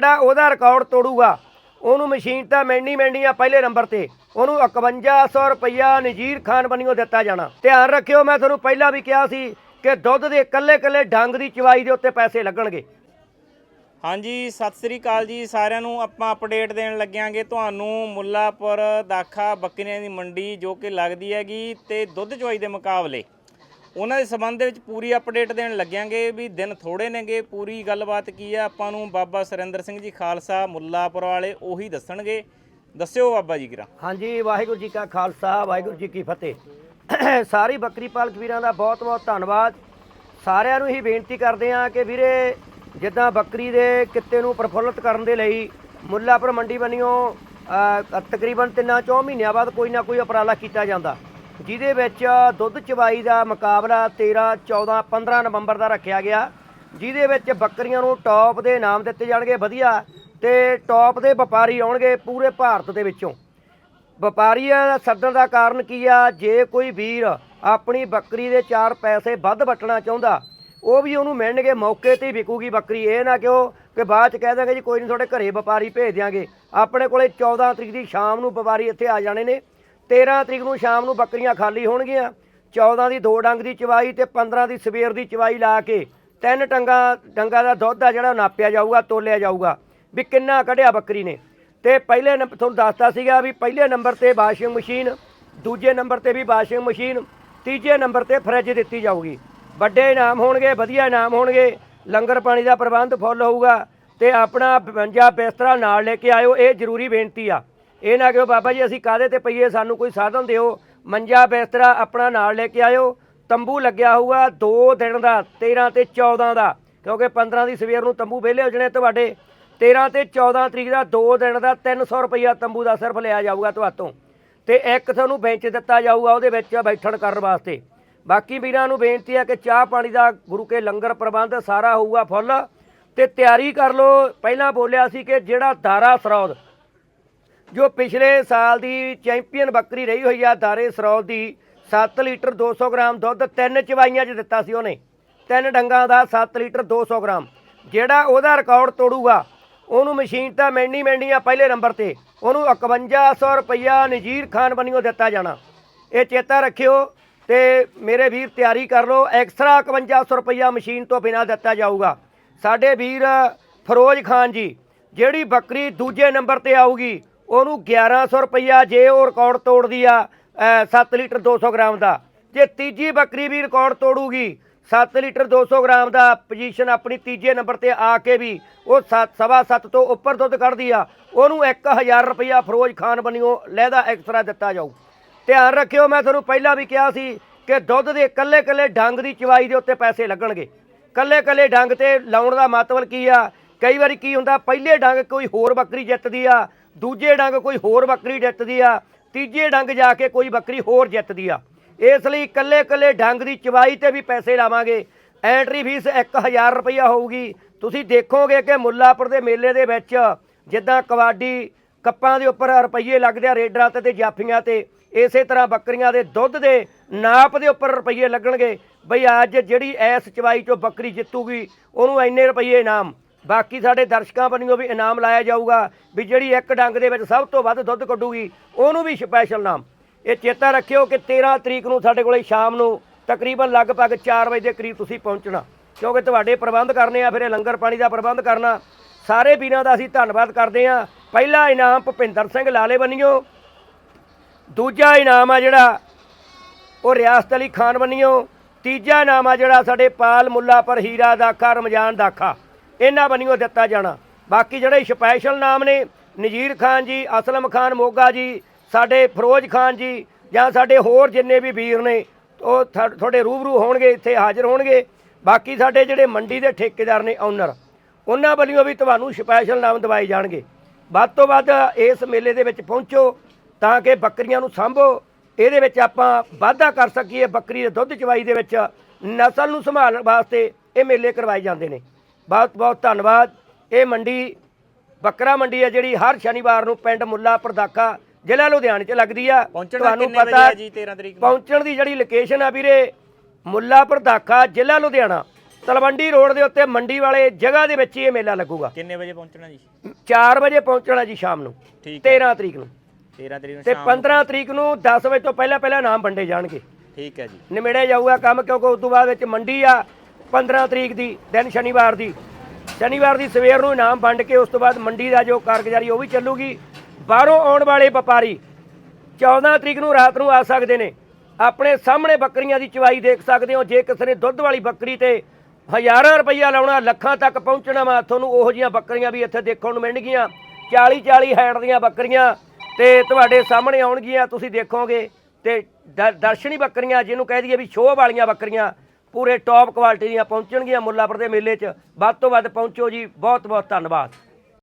ਜਿਹੜਾ ਉਹਦਾ ਰਿਕਾਰਡ ਤੋੜੂਗਾ, ਉਹਨੂੰ ਮਸ਼ੀਨ ਤਾਂ ਮੈਂਡੀ ਮੈਂਡੀ ਆ ਪਹਿਲੇ ਨੰਬਰ ਤੇ। ਉਹਨੂੰ 5100 ਰੁਪਇਆ ਨਜੀਰ ਖਾਨ ਬਣੀਓ ਦਿੱਤਾ ਜਾਣਾ। ਧਿਆਨ ਰੱਖਿਓ, ਮੈਂ ਤੁਹਾਨੂੰ ਪਹਿਲਾਂ ਵੀ ਕਿਹਾ ਸੀ ਕਿ ਦੁੱਧ ਦੇ ਇਕੱਲੇ ਇਕੱਲੇ ਡੰਗ ਦੀ ਚਵਾਈ ਦੇ ਉੱਤੇ ਪੈਸੇ ਲੱਗਣਗੇ। ਹਾਂਜੀ, ਸਤਿ ਸ੍ਰੀ ਅਕਾਲ ਜੀ ਸਾਰਿਆਂ ਨੂੰ। ਆਪਾਂ ਅਪਡੇਟ ਦੇਣ ਲੱਗਿਆਂਗੇ ਤੁਹਾਨੂੰ ਮੁੱਲਾਪੁਰ ਦਾਖਾ ਬੱਕਰੀਆਂ ਦੀ ਮੰਡੀ ਜੋ ਕਿ ਲੱਗਦੀ ਹੈਗੀ ਤੇ ਦੁੱਧ ਚੋਈ ਦੇ ਮੁਕਾਬਲੇ। ਉਹਨਾਂ ਦੇ ਸੰਬੰਧ ਦੇ ਵਿੱਚ ਪੂਰੀ ਅਪਡੇਟ ਦੇਣ ਲੱਗਿਆਂਗੇ ਵੀ ਦਿਨ ਥੋੜੇ ਨੇਗੇ। ਪੂਰੀ ਗੱਲਬਾਤ ਕੀ ਆ, ਆਪਾਂ ਨੂੰ ਬਾਬਾ ਸੁਰਿੰਦਰ ਸਿੰਘ ਜੀ ਖਾਲਸਾ ਮੁੱਲਾਪੁਰ ਵਾਲੇ ਉਹੀ ਦੱਸਣਗੇ। ਦੱਸਿਓ ਬਾਬਾ ਜੀ ਕਿਰਾ। ਹਾਂਜੀ, ਵਾਹਿਗੁਰੂ ਜੀ ਕਾ ਖਾਲਸਾ, ਵਾਹਿਗੁਰੂ ਜੀ ਕੀ ਫਤਿਹ। ਸਾਰੀ ਬੱਕਰੀ ਪਾਲਕ ਵੀਰਾਂ ਦਾ ਬਹੁਤ ਬਹੁਤ ਧੰਨਵਾਦ। ਸਾਰਿਆਂ ਨੂੰ ਹੀ ਬੇਨਤੀ ਕਰਦੇ ਹਾਂ ਕਿ ਵੀਰੇ, ਜਿੱਦਾਂ ਬੱਕਰੀ ਦੇ ਕਿੱਤੇ ਨੂੰ ਪ੍ਰਫੁੱਲਤ ਕਰਨ ਦੇ ਲਈ ਮੁੱਲਾਪੁਰ ਮੰਡੀ ਬਣੀਓ ਤਕਰੀਬਨ ਤਿੰਨਾਂ ਚੌ ਮਹੀਨਿਆਂ ਬਾਅਦ ਕੋਈ ਨਾ ਕੋਈ ਉਪਰਾਲਾ ਕੀਤਾ ਜਾਂਦਾ। ਜਿਹਦੇ ਵਿੱਚ ਦੁੱਧ ਚਵਾਈ ਦਾ ਮੁਕਾਬਲਾ 13 14 15 ਨਵੰਬਰ ਦਾ ਰੱਖਿਆ ਗਿਆ। ਜਿਹਦੇ ਵਿੱਚ ਬੱਕਰੀਆਂ ਨੂੰ ਟੌਪ ਦੇ ਨਾਮ ਦਿੱਤੇ ਜਾਣਗੇ, ਵਧੀਆ। ਤੇ ਟੌਪ ਦੇ ਵਪਾਰੀ ਆਉਣਗੇ ਪੂਰੇ ਭਾਰਤ ਦੇ ਵਿੱਚੋਂ। ਵਪਾਰੀ ਦਾ ਸੱਦਣ ਦਾ ਕਾਰਨ ਕੀ ਆ? ਜੇ ਕੋਈ ਵੀਰ ਆਪਣੀ ਬੱਕਰੀ ਦੇ ਚਾਰ ਪੈਸੇ ਵੱਧ ਵਟਣਾ ਚਾਹੁੰਦਾ, ਉਹ ਵੀ ਉਹਨੂੰ ਮਿਲਣਗੇ, ਮੌਕੇ ਤੇ ਹੀ ਵਿਕੂਗੀ ਬੱਕਰੀ। ਇਹ ਨਾ ਕਿਉਂ ਕਿ ਬਾਅਦ ਚ ਕਹਿ ਦਾਂਗੇ ਜੀ, ਕੋਈ ਨਹੀਂ ਤੁਹਾਡੇ ਘਰੇ ਵਪਾਰੀ ਭੇਜ ਦਿਆਂਗੇ। ਆਪਣੇ ਕੋਲੇ 14 ਤਰੀਕ ਦੀ ਸ਼ਾਮ ਨੂੰ ਵਪਾਰੀ ਇੱਥੇ ਆ ਜਾਣੇ ਨੇ। 13 ਤਰੀਕ ਨੂੰ ਸ਼ਾਮ ਨੂੰ ਬੱਕਰੀਆਂ ਖਾਲੀ ਹੋਣਗੀਆਂ। 14 ਦੀ ਦੋ ਡੰਗ ਦੀ ਚਵਾਈ ਤੇ 15 ਦੀ ਸਵੇਰ ਦੀ ਚਵਾਈ ਲਾ ਕੇ ਤਿੰਨ ਟੰਗਾ, ਡੰਗਾ ਦਾ ਦੁੱਧ ਆ ਜਿਹੜਾ ਨਾਪਿਆ ਜਾਊਗਾ, ਤੋਲਿਆ ਜਾਊਗਾ। ਵੀ ਕਿੰਨਾ ਕੱਢਿਆ ਬੱਕਰੀ ਨੇ। ਤੇ ਪਹਿਲੇ ਨੰਬਰ ਤੁਹਾਨੂੰ ਦੱਸਤਾ ਸੀਗਾ ਵੀ ਪਹਿਲੇ ਨੰਬਰ ਤੇ ਵਾਸ਼ਿੰਗ ਮਸ਼ੀਨ, ਦੂਜੇ ਨੰਬਰ ਤੇ ਵੀ ਵਾਸ਼ਿੰਗ ਮਸ਼ੀਨ, ਤੀਜੇ ਨੰਬਰ ਤੇ ਫਰਿੱਜ ਦਿੱਤੀ ਜਾਊਗੀ। ਵੱਡੇ ਇਨਾਮ ਹੋਣਗੇ, ਵਧੀਆ ਇਨਾਮ ਹੋਣਗੇ, ਲੰਗਰ ਪਾਣੀ ਦਾ ਪ੍ਰਬੰਧ ਫੁੱਲ ਹੋਊਗਾ ਤੇ ਆਪਣਾ 52 ਬਿਸਤਰਾ ਨਾਲ ਲੈ ਕੇ ਆਇਓ, ਇਹ ਜ਼ਰੂਰੀ ਬੇਨਤੀ ਆ। ਇਹ ਨਾ ਕਿਉ ਬਾਬਾ ਜੀ, ਅਸੀਂ ਕਾਦੇ ਤੇ ਪਈਏ? ਸਾਨੂੰ ਕੋਈ ਸਾਧਨ ਦਿਓ। ਮੰਜਾ ਬਿਸਤਰਾ ਆਪਣਾ ਨਾਲ ਲੈ ਕੇ ਆਇਓ। ਤੰਬੂ ਲੱਗਿਆ ਹੋਊਗਾ 2 ਦਿਨ ਦਾ 13 ਤੇ 14 ਦਾ। ਕਿਉਂਕਿ 15 ਦੀ ਸਵੇਰ ਨੂੰ ਤੰਬੂ ਵਿਹਲੇ ਹੋ ਜਣੇ ਤੁਹਾਡੇ। 13 ਤੇ 14 ਤਰੀਕ ਦਾ 2 ਦਿਨ ਦਾ 300 ਰੁਪਈਆ ਤੰਬੂ ਦਾ ਸਿਰਫ ਲਿਆ ਜਾਊਗਾ ਤੁਹਾਤੋਂ। ਤੇ ਇੱਕ ਤੁਹਾਨੂੰ ਬੈਂਚ ਦਿੱਤਾ ਜਾਊਗਾ, ਉਹਦੇ ਵਿੱਚ ਬੈਠਣ ਕਰਨ ਵਾਸਤੇ। ਬਾਕੀ ਵੀਰਾਂ ਨੂੰ ਬੇਨਤੀ ਹੈ ਕਿ ਚਾਹ ਪਾਣੀ ਦਾ ਗੁਰੂ ਕੇ ਲੰਗਰ ਪ੍ਰਬੰਧ ਸਾਰਾ ਹੋਊਗਾ ਫੁੱਲ। ਤੇ ਤਿਆਰੀ ਕਰ ਲਓ। ਪਹਿਲਾਂ ਬੋਲਿਆ ਸੀ ਕਿ ਜਿਹੜਾ ਦਾਰਾ ਸਰੋਦ ਜੋ ਪਿਛਲੇ ਸਾਲ ਦੀ ਚੈਂਪੀਅਨ ਬੱਕਰੀ ਰਹੀ ਹੋਈ ਆ ਦਾਰੇ ਸਰੌਦ ਦੀ 7 ਲੀਟਰ 200 ਗ੍ਰਾਮ ਦੁੱਧ, ਤਿੰਨ ਚਵਾਈਆਂ 'ਚ ਦਿੱਤਾ ਸੀ ਉਹਨੇ। ਤਿੰਨ ਡੰਗਾਂ ਦਾ 7 ਲੀਟਰ 200 ਗ੍ਰਾਮ। ਜਿਹੜਾ ਉਹਦਾ ਰਿਕਾਰਡ ਤੋੜੂਗਾ, ਉਹਨੂੰ ਮਸ਼ੀਨ ਤਾਂ ਮੈਂਡੀ ਮੈਂਡੀ ਆ ਪਹਿਲੇ ਨੰਬਰ ਤੇ। ਉਹਨੂੰ 5100 ਰੁਪਇਆ ਨਜੀਰ ਖਾਨ ਬਣੀਓ ਦਿੱਤਾ ਜਾਣਾ। ਇਹ ਚੇਤਾ ਰੱਖਿਓ ਤੇ ਮੇਰੇ ਵੀਰ ਤਿਆਰੀ ਕਰ ਲਓ ਐਕਸਟਰਾ 5100 ਰੁਪਇਆ ਮਸ਼ੀਨ ਤੋਂ ਬਿਨਾਂ ਦਿੱਤਾ ਜਾਊਗਾ। ਸਾਡੇ ਵੀਰ ਫਰੋਜ਼ ਖਾਨ ਜੀ, ਜਿਹੜੀ ਬੱਕਰੀ ਦੂਜੇ ਨੰਬਰ ਤੇ ਆਊਗੀ ਉਹਨੂੰ 1100 ਰੁਪਈਆ ਜੇ ਉਹ ਰਿਕਾਰਡ ਤੋੜਦੀ ਆ 7 ਲੀਟਰ 200 ਗ੍ਰਾਮ ਦਾ। ਜੇ ਤੀਜੀ ਬੱਕਰੀ ਵੀ ਰਿਕਾਰਡ ਤੋੜੂਗੀ 7 ਲੀਟਰ 200 ਗ੍ਰਾਮ ਦਾ ਪੋਜੀਸ਼ਨ ਆਪਣੀ ਤੀਜੇ ਨੰਬਰ ਤੇ ਆ ਕੇ ਵੀ ਉਹ ਸੱਤ- ਸਵਾ 7 ਤੋਂ ਉੱਪਰ ਦੁੱਧ ਕੱਢਦੀ ਆ, ਉਹਨੂੰ 1000 ਰੁਪਇਆ ਫਰੋਜ਼ ਖਾਨ ਬਣਿਓ ਲਹਿਦਾ ਐਕਸਟਰਾ ਦਿੱਤਾ ਜਾਊ। ਧਿਆਨ ਰੱਖਿਓ, ਮੈਂ ਤੁਹਾਨੂੰ ਪਹਿਲਾਂ ਵੀ ਕਿਹਾ ਸੀ ਕਿ ਦੁੱਧ ਦੇ ਕੱਲੇ ਕੱਲੇ ਡੰਗ ਦੀ ਚਵਾਈ ਦੇ ਉੱਤੇ ਪੈਸੇ ਲੱਗਣਗੇ। ਕੱਲੇ ਕੱਲੇ ਡੰਗ ਤੇ ਲਾਉਣ ਦਾ ਮਤਲਬ ਕੀ ਆ? ਕਈ ਵਾਰੀ ਕੀ ਹੁੰਦਾ, ਪਹਿਲੇ ਡੰਗ ਕੋਈ ਹੋਰ ਬੱਕਰੀ ਜਿੱਤਦੀ ਆ ਦੂਜੇ ਡੰਗ ਕੋਈ ਹੋਰ ਬੱਕਰੀ ਜਿੱਤਦੀ ਆ, ਤੀਜੇ ਡੰਗ ਜਾ ਕੇ ਕੋਈ ਬੱਕਰੀ ਹੋਰ ਜਿੱਤਦੀ ਆ। ਇਸ ਲਈ ਇਕੱਲੇ ਇਕੱਲੇ ਡੰਗ ਦੀ ਚਵਾਈ ਤੇ ਵੀ ਪੈਸੇ ਲਾਵਾਂਗੇ। ਐਂਟਰੀ ਫੀਸ 1000 ਰੁਪਇਆ ਹੋਊਗੀ। ਤੁਸੀਂ ਦੇਖੋਗੇ ਕਿ ਮੁੱਲਾਪੁਰ ਦੇ ਮੇਲੇ ਦੇ ਵਿੱਚ ਜਿੱਦਾਂ ਕਬੱਡੀ ਕੱਪਾਂ ਦੇ ਉੱਪਰ ਰੁਪਈਏ ਲੱਗਦੇ ਆ ਰੇਡਰਾਂ ਤੇ ਤੇ ਜਾਫੀਆਂ ਤੇ, ਇਸੇ ਤਰ੍ਹਾਂ ਬੱਕਰੀਆਂ ਦੇ ਦੁੱਧ ਦੇ ਨਾਪ ਦੇ ਉੱਪਰ ਰੁਪਈਏ ਲੱਗਣਗੇ। ਬਈ ਅੱਜ ਜਿਹੜੀ ਐਸ ਚਵਾਈ ਚੋਂ ਬੱਕਰੀ ਜਿੱਤੂਗੀ, ਉਹਨੂੰ ਇੰਨੇ ਰੁਪਈਏ ਇਨਾਮ। ਬਾਕੀ ਸਾਡੇ ਦਰਸ਼ਕਾਂ ਵੱਲੋਂ ਵੀ ਇਨਾਮ ਲਾਇਆ ਜਾਊਗਾ ਵੀ ਜਿਹੜੀ ਇੱਕ ਡੰਗ ਦੇ ਵਿੱਚ ਸਭ ਤੋਂ ਵੱਧ ਦੁੱਧ ਕੱਢੂਗੀ, ਉਹਨੂੰ ਵੀ ਸਪੈਸ਼ਲ ਨਾਮ। ਇਹ ਚੇਤਾ ਰੱਖਿਓ ਕਿ 13 ਤਰੀਕ ਨੂੰ ਸਾਡੇ ਕੋਲੇ ਸ਼ਾਮ ਨੂੰ ਤਕਰੀਬਨ ਲਗਭਗ 4 ਵਜੇ ਦੇ ਕਰੀਬ ਤੁਸੀਂ ਪਹੁੰਚਣਾ। ਕਿਉਂਕਿ ਤੁਹਾਡੇ ਪ੍ਰਬੰਧ ਕਰਨੇ ਆ, ਫਿਰ ਇਹ ਲੰਗਰ ਪਾਣੀ ਦਾ ਪ੍ਰਬੰਧ ਕਰਨਾ। ਸਾਰੇ ਵੀਰਾਂ ਦਾ ਅਸੀਂ ਧੰਨਵਾਦ ਕਰਦੇ ਹਾਂ। ਪਹਿਲਾ ਇਨਾਮ ਭੁਪਿੰਦਰ ਸਿੰਘ ਲਾਲੇ ਬੰਨਿਓ ਦੂਜਾ ਇਨਾਮ ਆ ਜਿਹੜਾ ਉਹ ਰਿਆਸਤ ਅਲੀ ਖਾਨ ਬੰਨਿਓ ਤੀਜਾ ਇਨਾਮ ਆ ਜਿਹੜਾ ਸਾਡੇ ਪਾਲ ਮੁੱਲਾ ਪਰ ਹੀਰਾ ਦਾਖਾ, ਰਮਜ਼ਾਨ ਦਾਖਾ। ਇਹਨਾਂ ਬੰਨਿਓ ਦਿੱਤਾ ਜਾਣਾ। ਬਾਕੀ ਜਿਹੜੇ ਸਪੈਸ਼ਲ ਨਾਮ ਨੇ, ਨਜੀਰ ਖਾਨ ਜੀ, ਅਸਲਮ ਖਾਨ ਮੋਗਾ ਜੀ, ਸਾਡੇ ਫਰੋਜ਼ ਖਾਨ ਜੀ, ਜਾਂ ਸਾਡੇ ਹੋਰ ਜਿੰਨੇ ਵੀ ਵੀਰ ਨੇ, ਉਹ ਥਾ- ਤੁਹਾਡੇ ਰੂਬਰੂ ਹੋਣਗੇ, ਇੱਥੇ ਹਾਜ਼ਰ ਹੋਣਗੇ। ਬਾਕੀ ਸਾਡੇ ਜਿਹੜੇ ਮੰਡੀ ਦੇ ਠੇਕੇਦਾਰ ਨੇ ਓਨਰ ਉਹਨਾਂ ਵੱਲੋਂ ਵੀ ਤੁਹਾਨੂੰ ਸਪੈਸ਼ਲ ਨਾਮ ਦਿਵਾਏ ਜਾਣਗੇ। ਵੱਧ ਤੋਂ ਵੱਧ ਇਸ ਮੇਲੇ ਦੇ ਵਿੱਚ ਪਹੁੰਚੋ, ਤਾਂ ਕਿ ਬੱਕਰੀਆਂ ਨੂੰ ਸਾਂਭੋ। ਇਹਦੇ ਵਿੱਚ ਆਪਾਂ ਵਾਧਾ ਕਰ ਸਕੀਏ ਬੱਕਰੀ ਦੇ ਦੁੱਧ ਚਵਾਈ ਦੇ ਵਿੱਚ। ਨਸਲ ਨੂੰ ਸੰਭਾਲਣ ਵਾਸਤੇ ਇਹ ਮੇਲੇ ਕਰਵਾਏ ਜਾਂਦੇ ਨੇ। ਬਹੁਤ ਬਹੁਤ ਧੰਨਵਾਦ। ਇਹ ਮੰਡੀ ਬੱਕਰਾ ਮੰਡੀ ਹੈ ਜਿਹੜੀ ਹਰ ਸ਼ਨੀਵਾਰ ਨੂੰ ਪਿੰਡ ਮੁੱਲਾ ਪ੍ਰਦਾਖਾ ਜ਼ਿਲ੍ਹਾ ਲੁਧਿਆਣੇ 'ਚ ਲੱਗਦੀ ਆ। ਪਹੁੰਚਣ ਦਾ ਕਿੰਨੇ ਵਜੇ ਆ ਜੀ 13 ਤਰੀਕ ਨੂੰ? ਪਹੁੰਚਣ ਦੀ ਜਿਹੜੀ ਲੋਕੇਸ਼ਨ ਆ ਵੀਰੇ ਮੁੱਲਾਪੁਰ ਦਾਖਾ ਜ਼ਿਲ੍ਹਾ ਲੁਧਿਆਣਾ। ਤਲਵੰਡੀ ਰੋਡ ਦੇ ਉੱਤੇ ਮੰਡੀ ਵਾਲੇ ਜਗ੍ਹਾ ਦੇ ਵਿੱਚ ਹੀ ਇਹ ਮੇਲਾ ਲੱਗੂਗਾ। ਕਿੰਨੇ ਵਜੇ ਪਹੁੰਚਣਾ ਜੀ? 4 ਵਜੇ ਪਹੁੰਚਣਾ ਜੀ ਸ਼ਾਮ ਨੂੰ ਠੀਕ ਹੈ। 13 ਤਰੀਕ ਨੂੰ। 13 ਤਰੀਕ ਨੂੰ ਤੇ ਸ਼ਾਮ 15 ਤਰੀਕ ਨੂੰ 10 ਵਜੇ ਤੋਂ ਪਹਿਲਾਂ ਪਹਿਲਾਂ ਨਾਮ ਵੰਡੇ ਜਾਣਗੇ। ਠੀਕ ਹੈ ਜੀ। ਨਿਮੇੜੇ ਜਾਊਗਾ ਕੰਮ ਕਿਉਂਕਿ ਉਸ ਤੋਂ ਬਾਅਦ ਵਿੱਚ ਮੰਡੀ ਆ 15 ਤਰੀਕ ਦੀ, ਦਿਨ ਸ਼ਨੀਵਾਰ ਦੀ। ਸ਼ਨੀਵਾਰ ਦੀ ਸਵੇਰ ਨੂੰ ਇਨਾਮ ਵੰਡ ਕੇ ਉਸ ਤੋਂ ਬਾਅਦ ਮੰਡੀ ਦਾ ਜੋ ਕਾਰਗੁਜ਼ਾਰੀ ਉਹ ਵੀ ਚੱਲੂਗੀ। ਬਾਹਰੋਂ ਆਉਣ ਵਾਲੇ ਵਪਾਰੀ 14 ਤਰੀਕ ਨੂੰ ਰਾਤ ਨੂੰ ਆ ਸਕਦੇ ਨੇ। ਆਪਣੇ ਸਾਹਮਣੇ ਬੱਕਰੀਆਂ ਦੀ ਚਵਾਈ ਦੇਖ ਸਕਦੇ ਹੋ। ਜੇ ਕਿਸੇ ਨੇ ਦੁੱਧ ਵਾਲੀ ਬੱਕਰੀ ਤੇ ਹਜ਼ਾਰਾਂ ਰੁਪਈਆ ਲਾਉਣਾ, ਲੱਖਾਂ ਤੱਕ ਪਹੁੰਚਣਾ ਵਾ, ਤੁਹਾਨੂੰ ਉਹੋ ਜੀਆਂ ਬੱਕਰੀਆਂ ਵੀ ਇੱਥੇ ਦੇਖਣ ਨੂੰ ਮਿਲਣਗੀਆਂ। 40 40 ਹੈਂਡ ਦੀਆਂ ਬੱਕਰੀਆਂ ਤੇ ਤੁਹਾਡੇ ਸਾਹਮਣੇ ਆਉਣਗੀਆਂ, ਤੁਸੀਂ ਦੇਖੋਗੇ। ਤੇ ਦ- ਦਰਸ਼ਨੀ ਬੱਕਰੀਆਂ, ਜਿਹਨੂੰ ਕਹਿ ਦਈਏ ਵੀ ਸ਼ੋਅ ਵਾਲੀਆਂ ਬੱਕਰੀਆਂ ਪੂਰੇ ਟੌਪ ਕੁਆਲਿਟੀ ਦੀਆਂ ਪਹੁੰਚਣਗੀਆਂ ਮੁੱਲਾਪੁਰ ਦੇ ਮੇਲੇ 'ਚ। ਵੱਧ ਤੋਂ ਵੱਧ ਪਹੁੰਚੋ ਜੀ। ਬਹੁਤ ਬਹੁਤ ਧੰਨਵਾਦ।